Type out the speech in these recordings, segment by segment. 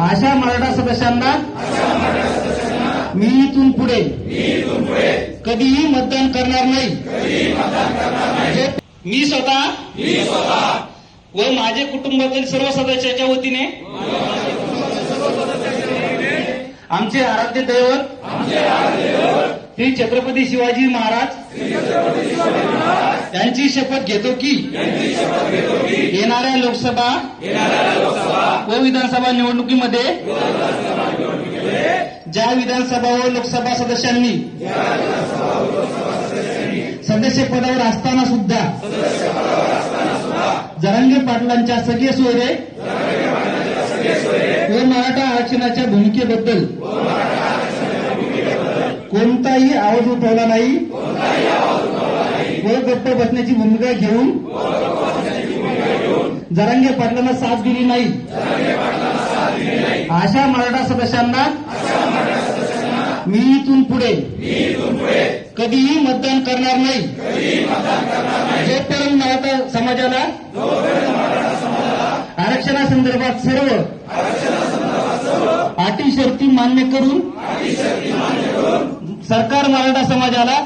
अशा मराठा सदस्यांना मी इथून पुढे कधीही मतदान करणार नाही. मी स्वतः व माझे कुटुंबातील सर्व सदस्याच्या वतीने आमचे आराध्य दैवत श्री छत्रपती शिवाजी महाराज यांची शपथ घेतो की? येणाऱ्या लोकसभा व विधानसभा निवडणुकीमध्ये ज्या विधानसभा व लोकसभा सदस्यांनी सदस्य पदावर असताना सुद्धा जरांगे पाटलांच्या सगळे सोयरे व मराठा आरक्षणाच्या भूमिकेबद्दल कोणताही आवाज उठवला नाही. गप्प बसण्याची भूमिका घेऊन जरांगे पाटलांना साथ दिली नाही. अशा मराठा सदस्यांना मी इथून पुढे कधीही मतदान करणार नाही. जोपर्यंत मराठा समाजाला आरक्षणासंदर्भात सर्व अटी शर्ती मान्य करून सरकार मराठा समाजाला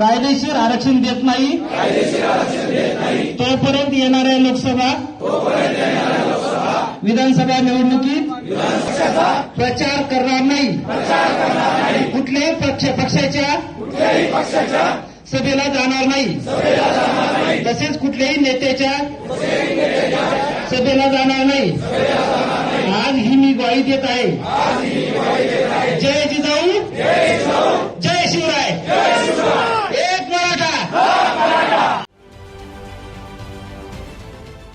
कायदेशीर आरक्षण देत नाही. तोपर्यंत येणाऱ्या लोकसभा विधानसभा निवडणुकीत प्रचार करणार नाही. कुठल्याही पक्ष पक्षाच्या सभेला जाणार नाही. तसेच कुठल्याही नेत्याच्या सभेला जाणार नाही. आज ही मी ग्वाही देत आहे. जय जिजाऊ. जय शिवराय.